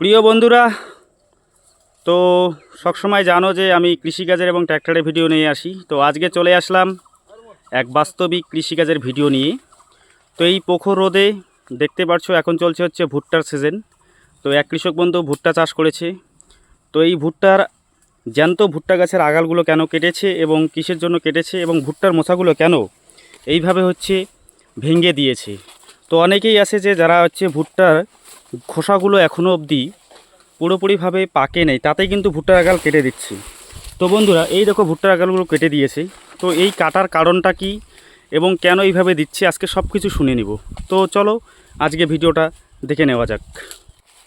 প্রিয় বন্ধুরা, তো সবসময় জানো যে আমি কৃষিকাজের এবং ট্র্যাক্টরের ভিডিও নিয়ে আসি। তো আজকে চলে আসলাম এক বাস্তবিক কৃষিকাজের ভিডিও নিয়ে। তো এই পোখর রোদে দেখতে পাচ্ছ এখন চলছে হচ্ছে ভুট্টার সিজন। তো এক কৃষক বন্ধু ভুট্টা চাষ করেছে। তো এই ভুট্টার জ্যান্ত ভুট্টা গাছের আগালগুলো কেন কেটেছে এবং কিসের জন্য কেটেছে এবং ভুট্টার মোচাগুলো কেন এইভাবে হচ্ছে ভেঙে দিয়েছে? তো অনেকেই আছে যে যারা হচ্ছে ভুট্টার খোসাগুলো এখনও অবধি পুরোপুরিভাবে পাকে নেই, তাতেই কিন্তু ভুট্টার আগাল কেটে দিচ্ছি। তো বন্ধুরা, এই দেখো ভুট্টার আগালগুলো কেটে দিয়েছে। তো এই কাটার কারণটা কি এবং কেন এইভাবে দিচ্ছে আজকে সব কিছু শুনে নিব। তো চলো আজকে ভিডিওটা দেখে নেওয়া যাক।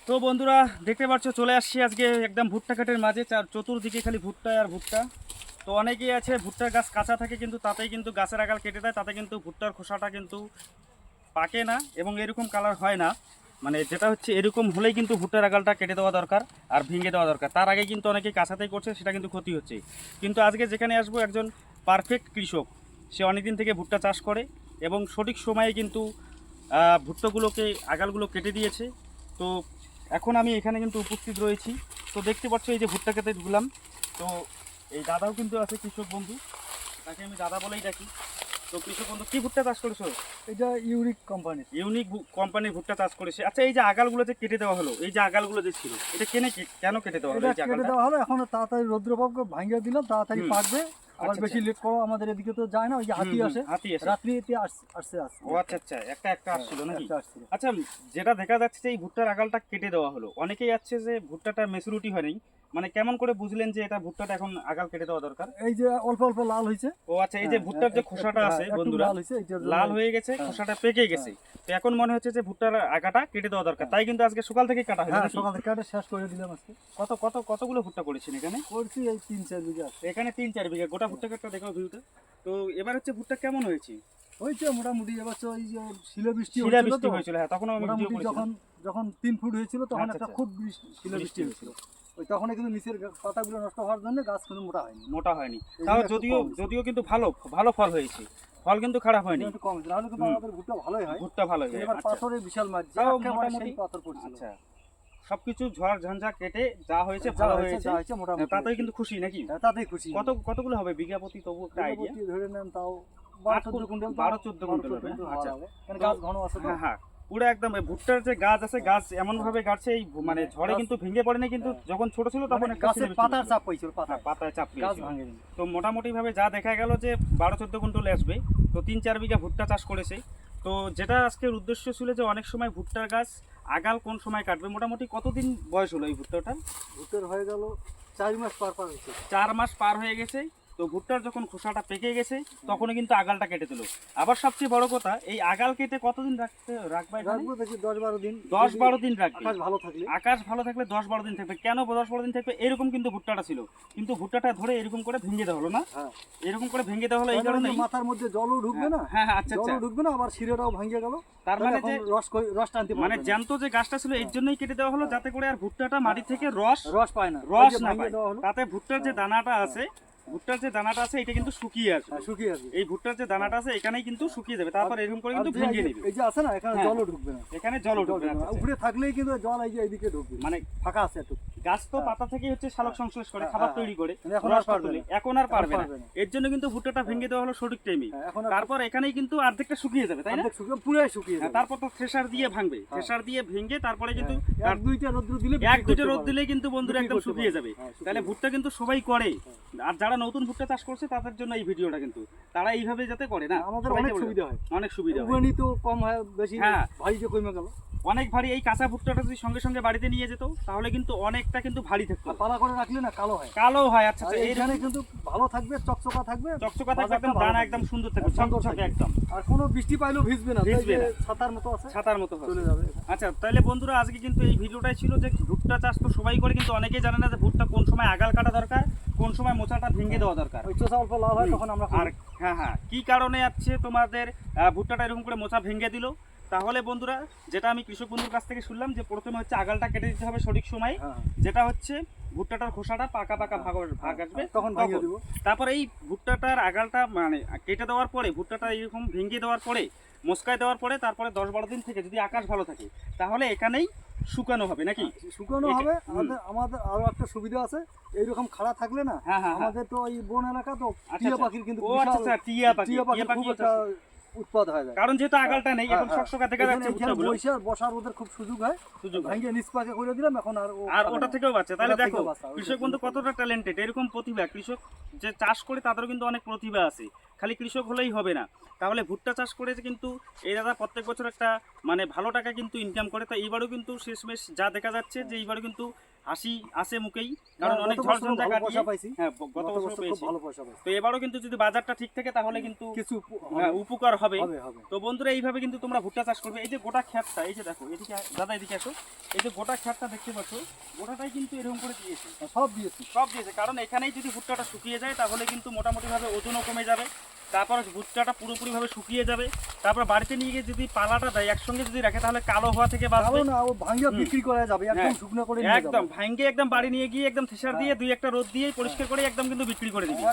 তো বন্ধুরা, দেখতে পাচ্ছ, চলে আসছি আজকে একদম ভুট্টা কাটের মাঝে, চার চতুর্দিকে খালি ভুট্টা আর ভুট্টা। তো অনেকেই আছে, ভুট্টার গাছ কাঁচা থাকে কিন্তু তাতেই কিন্তু গাছের আগাল কেটে দেয়, তাতে কিন্তু ভুট্টার খোসাটা কিন্তু পাকে না এবং এরকম কালার হয় না। মানে যেটা হচ্ছে এরকম হলেই কিন্তু ভুট্টার আগালটা কেটে দেওয়া দরকার আর ভেঙে দেওয়া দরকার। তার আগে কিন্তু অনেকেই কাঁচাতেই করছে, সেটা কিন্তু ক্ষতি হচ্ছে। কিন্তু আজকে যেখানে আসব একজন পারফেক্ট কৃষক, সে অনেকদিন থেকে ভুট্টা চাষ করে এবং সঠিক সময়ে কিন্তু ভুট্টাগুলোকে, আগালগুলো কেটে দিয়েছে। তো এখন আমি এখানে কিন্তু উপস্থিত রয়েছি। তো দেখতে পাচ্ছ এই যে ভুট্টা খেতে ঢুকলাম তো এই দাদাও কিন্তু আছে কৃষক বন্ধু, তাকে আমি দাদা বলেই ডাকি। তো কৃষক বন্ধু কি ভুট্টা চাষ করেছ? এটা ইউরিক কোম্পানি। ইউনিক কোম্পানির ভুট্টা চাষ করেছে। আচ্ছা এই যে আগালগুলো যে কেটে দেওয়া হলো এই যে আগালগুলো যে ছিল এটা কেনে কি- কেন কেটে দেওয়া হলো? কেটে দেওয়া হলো এখন তাড়াতাড়ি রৌদ্রপাক ভাঙিয়ে দিলাম তাড়াতাড়ি। পাকবে। আবার আচ্ছা, বেশি আচ্ছা। লেট করো আমাদের এদিকে তো যায় না ওই যে হাতি আসে হাতি আসে। রাত্রিতে আসছে আসছে। ও আচ্ছা আচ্ছা একটা একটা আসছিল নাকি? আচ্ছা যেটা দেখা যাচ্ছে যে এই ভুট্টার আগালটা কেটে দেওয়া হলো। অনেকেই আছে যে ভুট্টাটা মেচুরিটি হয়নি মানে কেমন করে বুঝলেন যে এটা ভুট্টাটা এখন আগাল কেটে দেওয়া দরকার? এই যে অল্প অল্প লাল হয়েছে। ও আচ্ছা এই যে হ্যাঁ, ভুট্টার যে খোসাটা আছে বন্ধুরা লাল হয়েছে লাল হয়ে গেছে হ্যাঁ। খোসাটা পেকে গেছে। তো এখন মনে হচ্ছে যে ভুট্টার আগাটা কেটে দেওয়া দরকার। তাই কিন্তু আজকে সকাল থেকে কাটা হলো হ্যাঁ সকাল থেকে কাটে শেষ করে দিলাম আজকে। কত কত কতগুলো ভুট্টা করেছেন এখানে? করছি এই তিন চার বিঘা। এখানে তিন চার বিঘা গোটা ভুট্টা ভিউটা তো এবার হচ্ছে ভুট্টা কেমন হয়েছে? হয়েছে মোটামুটি এবার ওই যে শিলা বৃষ্টি বৃষ্টি হয়েছিল হ্যাঁ তখন আমি যখন যখন তিন ফুট হয়েছিল তখন আচ্ছা, একটা আচ্ছা। খুব বৃষ্টি শিলা বৃষ্টি হয়েছিল। ওই তখন কিন্তু নিচের পাতাগুলো নষ্ট হওয়ার জন্য গাছ কিন্তু মোটা হয়নি। মোটা হয়নি। তাও যদিও যদিও কিন্তু ভালো ভালো ফল হয়েছে। ফল কিন্তু খারাপ হয়নি। একটু কম কিন্তু আমাদের ভুট্টা ভালোই হয়। ভুট্টা ভালো হয়েছে এবার আচ্ছা। পাথরের বিশাল মাছ মোটামুটি- পাথর পড়ছিল। আচ্ছা। সবকিছু ঝড় ঝঞ্ঝা কেটে যা হয়েছে ভালো হয়েছে যা হয়েছে মোটামুটি। তাতেই কিন্তু খুশি নাকি? হ্যাঁ, তাতেই খুশি। কত কতগুলো হবে বিঘা প্রতি তবু একটা আইডিয়া মোটামুটি ধরে নেন তাও বারো চোদ্দ কুইন্টাল, হবে, আচ্ছা। তো- গাছ ঘন আছে হ্যাঁ হ্যাঁ পুরো একদম এই ভুট্টার যে গাছ আছে গাছ এমন ভাবে গাছে এই মানে হ্যাঁ, ঝড়ে কিন্তু ভেঙে পড়েনি কিন্তু যখন ছোট ছিল তখন মানে গাছের পাতার চাপ পাইছিল পাতা হ্যাঁ, পাতায় চাপ গাছ ভাঙে তো মোটামুটি ভাবে যা দেখা গেল যে বারো চোদ্দ কুইন্টাল আসবে তো তিন চার বিঘা ভুট্টা চাষ করেছে। তো যেটা আজকের উদ্দেশ্য ছিল যে অনেক সময় ভুট্টার গাছ আগাল কোন সময় কাটবে? মোটামুটি কতদিন বয়স হলো এই ভুট্টাটার? ভুট্টার হয়ে গেল চার মাস পার পার হয়েছে। চার মাস পার হয়ে গেছে। তো ভুট্টার যখন খোসাটা পেকে গেছে তখনই কিন্তু আগালটা কেটে দিল। আবার সবচেয়ে বড় কথা এই আগাল কেটে কতদিন রাখতে রাখবে রাখব দেখি দশ বারো দিন। দশ বারো দিন রাখবে। আকাশ ভালো থাকলে। আকাশ ভালো থাকলে দশ বারো দিন থাকবে। কেন দশ বারো দিন থাকবে? এরকম কিন্তু ভুট্টাটা ছিল। কিন্তু ভুট্টাটা ধরে এরকম করে ভেঙে দেওয়া হলো না? হ্যাঁ। এরকম করে ভেঙে দেওয়া হলো এই কারণে কারণে মাথার মধ্যে জলও ঢুকবে না? হ্যাঁ হ্যাঁ আচ্ছা আচ্ছা। জলও ঢুকবে না আবার শিরেটাও ভাঙিয়ে গেল। তার মানে যে রস রস টানতে মানে। জ্যান্ত যে গাছটা ছিল এর জন্যই কেটে দেওয়া হলো যাতে করে আর ভুট্টাটা মাটি থেকে রস রস পায় না। রস না পায়। তাতে ভুট্টার যে দানাটা আছে ভুট্টার যে দানাটা আছে এটা কিন্তু শুকিয়ে আসবে হ্যাঁ, শুকিয়ে আসবে এই ভুট্টার যে দানাটা আছে এখানেই কিন্তু শুকিয়ে যাবে। তারপর এরকম করে কিন্তু ভেঙে নেবে। এই যে আছে না এখানে হ্যাঁ। জলও ঢুকবে না। এখানে ঢুকবে না। উপরে থাকলেই কিন্তু জল এই যে এইদিকে ঢুকবে। মানে ফাঁকা আছে একটু। গাছ তো হ্যাঁ। পাতা থেকে হচ্ছে শালক সংশ্লেষ করে খাবার তৈরি করে মানে এখন আর পারবে না। এখন আর পারবে না। এর জন্য কিন্তু ভুট্টাটা ভেঙে দেওয়া হলো সঠিক টাইমে তারপর এখানেই কিন্তু অর্ধেকটা শুকিয়ে যাবে তাই না? অর্ধেক শুকিয়ে যাবে। তারপর তো থ্রেশার দিয়ে ভাঙবে। থ্রেশার দিয়ে ভেঙে তারপরে কিন্তু এক দুইটা রোদ্র দিলে এক করতে রোদ। দিলেই কিন্তু বন্ধুরা একদম শুকিয়ে যাবে। তাহলে। ভুট্টা কিন্তু সবাই করে। আর যারা নতুন ভুট্টা চাষ করছে তাদের জন্য এই ভিডিওটা কিন্তু। তারা এইভাবে যাতে করে না আমাদের অনেক সুবিধা হয়। অনেক সুবিধা হয়। তো কম হয় বেশি হ্যাঁ। ভারী যে কমে গেল। অনেক ভারী এই কাঁচা ভুট্টাটা যদি সঙ্গে সঙ্গে বাড়িতে নিয়ে যেত তাহলে কিন্তু অনেকটা কিন্তু ভারী থাকতো। পালা করে রাখলে না কালো হয়। কালো হয় আচ্ছা আচ্ছা এইখানে কিন্তু ভালো থাকবে চকচকা থাকবে চকচকা থাকবে একদম দানা একদম সুন্দর থাকবে চকচকে। একদম। আর কোনো বৃষ্টি পাইলেও ভিজবে না ভিজবে না। ছাতার মতো আছে ছাতার মতো হবে চলে যাবে। আচ্ছা তাহলে বন্ধুরা আজকে কিন্তু এই ভিডিওটাই ছিল যে ভুট্টা চাষ তো সবাই করে কিন্তু অনেকেই জানে না যে ভুট্টা কোন সময় আগাল কাটা দরকার। কোন সময় মোচাটা ভেঙে দেওয়া দরকার? ওই চোষা অল্প লাল হয় তখন আমরা আর হ্যাঁ হ্যাঁ। কি কারণে আছে তোমাদের ভুট্টাটা এরকম করে মোচা ভেঙে দিল? তাহলে বন্ধুরা যেটা আমি কৃষক বন্ধুর কাছ থেকে শুনলাম যে প্রথমে হচ্ছে আগালটা কেটে দিতে হবে সঠিক সময় হ্যাঁ। যেটা হচ্ছে ভুট্টাটার খোসাটা পাকা পাকা ভাগ ভাগ আসবে। তখন তখন। দিব। তারপর এই ভুট্টাটার আগালটা মানে কেটে দেওয়ার পরে ভুট্টাটা এরকম ভেঙে দেওয়ার পরে মস্কায় দেওয়ার পরে তারপরে দশ বারো দিন থেকে যদি আকাশ ভালো থাকে তাহলে এখানেই শুকানো হবে নাকি? শুকানো হবে। আমাদের আমাদের আরও একটা সুবিধা আছে। এইরকম খাড়া থাকলে না হ্যাঁ, হ্যাঁ, হ্যাঁ। আমাদের তো এই বন এলাকা তো আচ্ছা, টিয়া আচ্ছা। পাখির কিন্তু আচ্ছা টিয়া পাখি। টিয়া উৎপাদ হয়ে যায়। কারণ যেহেতু আগালটা নেই এখন হ্যাঁ, হ্যাঁ। শকশকা এখানে- যাচ্ছে ভুট্টাগুলো বসার ওদের খুব সুযোগ হয়। সুযোগ হয়। ভেঙে করে দিলাম এখন আর আর ওটা থেকেও বাচ্চা তাহলে দেখো কৃষক বন্ধু কতটা ট্যালেন্টেড এরকম প্রতিভা। কৃষক যে চাষ করে তাদেরও কিন্তু অনেক প্রতিভা আছে। খালি কৃষক হলেই হবে না। তাহলে ভুট্টা চাষ করে যে কিন্তু এই দাদা প্রত্যেক বছর একটা মানে ভালো টাকা কিন্তু ইনকাম করে। তো এইবারও কিন্তু শেষমেশ যা দেখা যাচ্ছে যে এইবারও কিন্তু হাসি আসে মুখেই কারণ না, অনেক কাটিয়ে পাইছি। হ্যাঁ গত বছর পেয়েছি। ভালো পয়সা পাইছি। তো এবারও কিন্তু যদি বাজারটা ঠিক থাকে তাহলে কিন্তু কিছু হ্যাঁ, উপকার হবে। তো বন্ধুরা এইভাবে কিন্তু তোমরা ভুট্টা চাষ করবে। এই যে গোটা খ্যাটটা এই যে দেখো এদিকে দাদা এদিকে আসো। এই যে গোটা খ্যাটটা দেখতে পাচ্ছ গোটাটাই কিন্তু এরকম করে দিয়েছে। সব দিয়েছি। সব দিয়েছে কারণ এখানেই যদি ভুট্টাটা শুকিয়ে যায় তাহলে কিন্তু মোটামুটিভাবে ওজনও কমে যাবে। তারপর ভুট্টাটা পুরোপুরিভাবে শুকিয়ে যাবে। তারপর বাড়িতে নিয়ে গিয়ে যদি পালাটা দেয় একসঙ্গে যদি রাখে তাহলে কালো হওয়া থেকে বাঁচবে। কারণ ও ভাঙিয়া বিক্রি করা যাবে একদম হ্যাঁ, শুকনো করে একদম যাব। ভাঙ্গে একদম বাড়ি নিয়ে গিয়ে একদম থেসার দিয়ে দুই একটা রোদ দিয়ে পরিষ্কার করে একদম কিন্তু বিক্রি করে দিবি।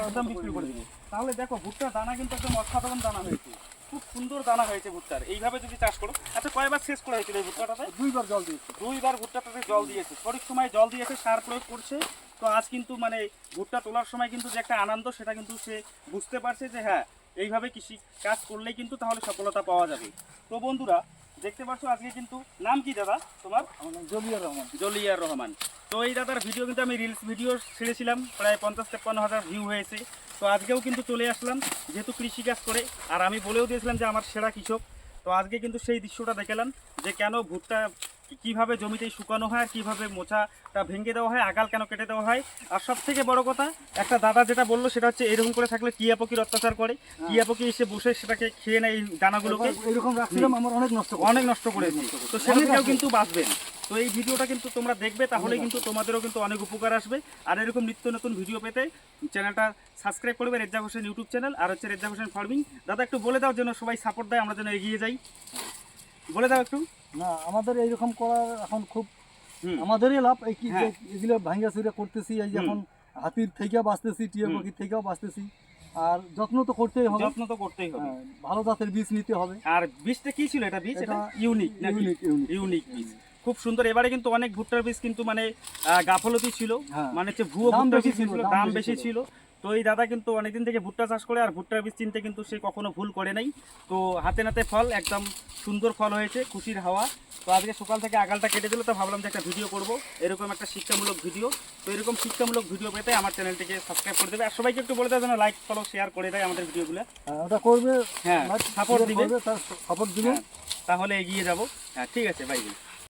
একদম বিক্রি করে দিবি। তাহলে দেখো ভুট্টার দানা কিন্তু একদম অসাধারণ দানা হয়েছে। খুব সুন্দর দানা হয়েছে ভুট্টার। এইভাবে যদি চাষ করো আচ্ছা কয়বার শেষ করা হয়েছিল এই ভুট্টাটাতে? দুইবার জল দিয়েছে। দুইবার ভুট্টাটাতে জল দিয়েছে। সঠিক সময় জল দিয়েছে সার প্রয়োগ করছে। তো আজ কিন্তু মানে ভুট্টা তোলার সময় কিন্তু যে একটা আনন্দ সেটা কিন্তু সে বুঝতে পারছে যে হ্যাঁ এইভাবে কৃষি কাজ করলেই কিন্তু তাহলে সফলতা পাওয়া যাবে। তো বন্ধুরা দেখতে পাচ্ছ আজকে কিন্তু নাম কি দাদা তোমার? আমার নাম জলিয়ার রহমান। জলিয়ার রহমান। তো এই দাদার ভিডিও কিন্তু আমি রিলস ভিডিও ছেড়েছিলাম প্রায় পঞ্চাশ তেপ্পান্ন হাজার ভিউ হয়েছে। তো আজকেও কিন্তু চলে আসলাম যেহেতু কৃষিকাজ করে। আর আমি বলেও দিয়েছিলাম যে আমার সেরা কৃষক। তো আজকে কিন্তু সেই দৃশ্যটা দেখালাম যে কেন ভুট্টা কীভাবে জমিতে শুকানো হয় আর কীভাবে মোচাটা ভেঙে দেওয়া হয় আগাল কেন কেটে দেওয়া হয়। আর সব থেকে বড় কথা একটা দাদা যেটা বলল সেটা হচ্ছে এরকম করে থাকলে টিয়া পাখির অত্যাচার করে। টিয়া পাখি এসে বসে সেটাকে খেয়ে নেয় এই দানাগুলোকে। এরকম রাখছিলাম আমার অনেক নষ্ট অনেক নষ্ট করেছি। তো থেকেও কিন্তু বাঁচবেন। তো এই ভিডিওটা কিন্তু তোমরা দেখবে তাহলে কিন্তু তোমাদেরও কিন্তু অনেক উপকার আসবে। আর এরকম নিত্য নতুন ভিডিও পেতে চ্যানেলটা সাবস্ক্রাইব করবে রেজ্জা হোসেন ইউটিউব চ্যানেল আর হচ্ছে রেজ্জা হোসেন ফার্মিং। দাদা একটু বলে দাও যেন সবাই সাপোর্ট দেয় আমরা যেন এগিয়ে যাই। বলে দাও একটু। না আমাদের এইরকম করার এখন খুব আমাদেরই লাভ এই কি হ্যাঁ। এগুলো ভাঙ্গা চুরে করতেছি এই এখন হাতির থেকেও বাঁচতেছি টিয়া। পাখির থেকেও বাঁচতেছি। আর যত্ন তো করতেই হবে। যত্ন তো করতেই হবে। হ্যাঁ, ভালো জাতের বীজ নিতে হবে। আর বীজটা কি ছিল? এটা বীজ? এটা ইউনিক ইউনিক ইউনিক বীজ। খুব সুন্দর। এবারে কিন্তু অনেক ভুট্টার বীজ কিন্তু মানে গাফলতি ছিল। হ্যাঁ। মানে হচ্ছে ভুয়ো ভুট্টার বীজ ছিল, দাম বেশি ছিল। তো এই দাদা কিন্তু অনেকদিন থেকে ভুট্টা চাষ করে আর ভুট্টার বীজ চিনতে কিন্তু সে কখনো ভুল করে নাই। তো হাতে নাতে ফল একদম সুন্দর ফল হয়েছে খুশির হাওয়া। তো আজকে সকাল থেকে আগালটা কেটে দিল তো ভাবলাম যে একটা ভিডিও করব। এরকম একটা শিক্ষামূলক ভিডিও। তো এরকম শিক্ষামূলক ভিডিও পেতে আমার চ্যানেলটিকে সাবস্ক্রাইব করে দেবে। আর সবাইকে একটু বলে দেওয়া যেন লাইক ফলো শেয়ার করে দেয় আমাদের ভিডিওগুলো। হ্যাঁ, ওটা করবে। হ্যাঁ, share দিবে। সাপোর্ট দিবে। হ্যাঁ, তাহলে এগিয়ে যাব। হ্যাঁ ঠিক আছে বাই বাই